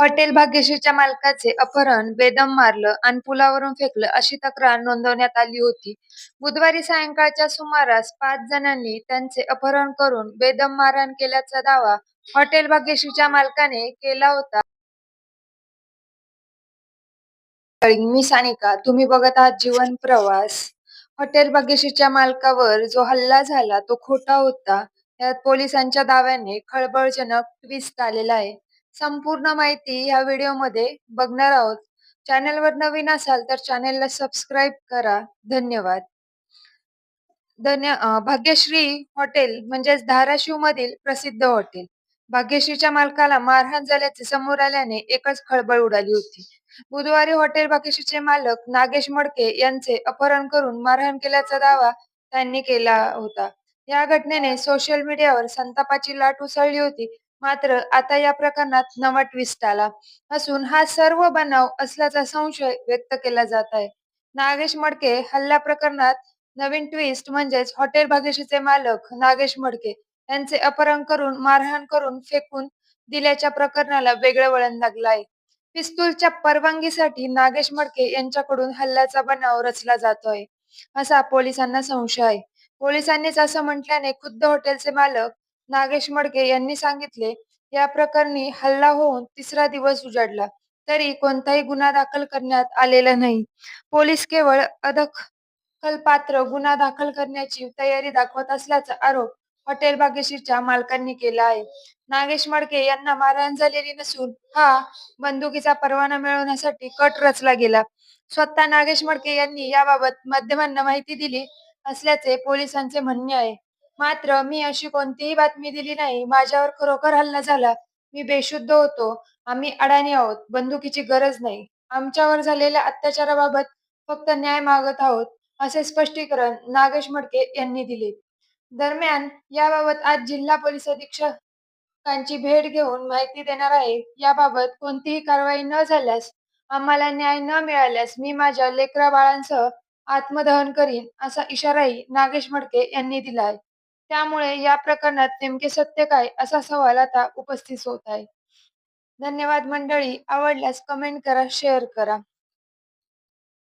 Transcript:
Hotel भाग्यश्रीच्या मालकाचे अपहरण, बेदम मारलं आणि पुलावरून फेकलं अशी तक्रार नोंदवण्यात आली होती. बुधवारी सायंकाळच्या सुमारास पाच जणांनी त्यांचे अपहरण करून बेदम मारहाण केल्याचा दावा हॉटेल भाग्यश्रीच्या मालकाने केला होता. मी सानिका, तुम्ही बघत आहात जीवन प्रवास. हॉटेल भाग्यश्रीच्या मालकावर जो हल्ला झाला तो खोटा होता, यात पोलिसांच्या दाव्याने खळबळजनक ट्विस्ट आलेला आहे. संपूर्ण माहिती ह्या व्हिडिओमध्ये बघणार आहोत. चॅनलवर नवीन असाल तर चॅनलला सबस्क्राईब करा. धन्यवाद. धन्य भाग्यश्री हॉटेल म्हणजेच धाराशिवमधील प्रसिद्ध हॉटेल. भाग्यश्रीच्या मालकाला मारहाण झाल्याचे समोर आल्याने एकच खळबळ उडाली होती. बुधवारी हॉटेल भाग्यश्रीचे मालक नागेश मडके यांचे अपहरण करून मारहाण केल्याचा दावा त्यांनी केला होता. या घटनेने सोशल मीडियावर संतापाची लाट उसळली होती. मात्र आता या प्रकरणात नवा ट्विस्ट आला असून हा सर्व बनाव असल्याचा संशय व्यक्त केला जात आहे. नागेश मडके हल्ला प्रकरणात नवीन ट्विस्ट म्हणजेच हॉटेल भाग्यश्रीचे मालक नागेश मडके यांचे अपहरण करून मारहाण करून फेकून दिल्याच्या प्रकरणाला वेगळं वळण लागलं आहे. पिस्तूलच्या परवानगीसाठी नागेश मडके यांच्याकडून हल्ल्याचा बनाव रचला जातोय, असा पोलिसांना संशय आहे. पोलिसांनीच असं म्हटल्याने खुद्द हॉटेलचे मालक नागेश मडके यांनी सांगितले, या प्रकरणी हल्ला होऊन तिसरा दिवस उजाडला, तरी कोणताही गुन्हा दाखल करण्यात आलेला नाही. पोलीस केवळ अदखलपात्र गुन्हा दाखल करण्याची तयारी दाखवत असल्याचा आरोप हॉटेल भाग्यश्रीच्या मालकांनी केला आहे. नागेश मडके यांना मारहाण झालेली नसून हा बंदुकीचा परवाना मिळवण्यासाठी कट रचला गेला. स्वतः नागेश मडके यांनी याबाबत माध्यमांना माहिती दिली असल्याचे पोलिसांचे म्हणणे आहे. मात्र मी अशी कोणतीही बातमी दिली नाही. माझ्यावर खरोखर हल्ला झाला. मी बेशुद्ध होतो. आम्ही अडाणी आहोत. बंदुकीची गरज नाही. आमच्यावर झालेल्या अत्याचाराबाबत फक्त न्याय मागत आहोत, असे स्पष्टीकरण नागेश मडके यांनी दिले. दरम्यान, याबाबत आज जिल्हा पोलीस अधीक्षकांची भेट घेऊन माहिती देणार आहे. याबाबत कोणतीही कारवाई न झाल्यास, आम्हाला न्याय न मिळाल्यास मी माझ्या लेकराबाळांसह आत्मदहन करीन, असा इशाराही नागेश मडके यांनी दिला आहे. त्यामुळे या प्रकरणात नेमके सत्य काय, असा सवाल आता उपस्थित होत आहे. धन्यवाद मंडळी. आवडल्यास कमेंट करा, शेअर करा.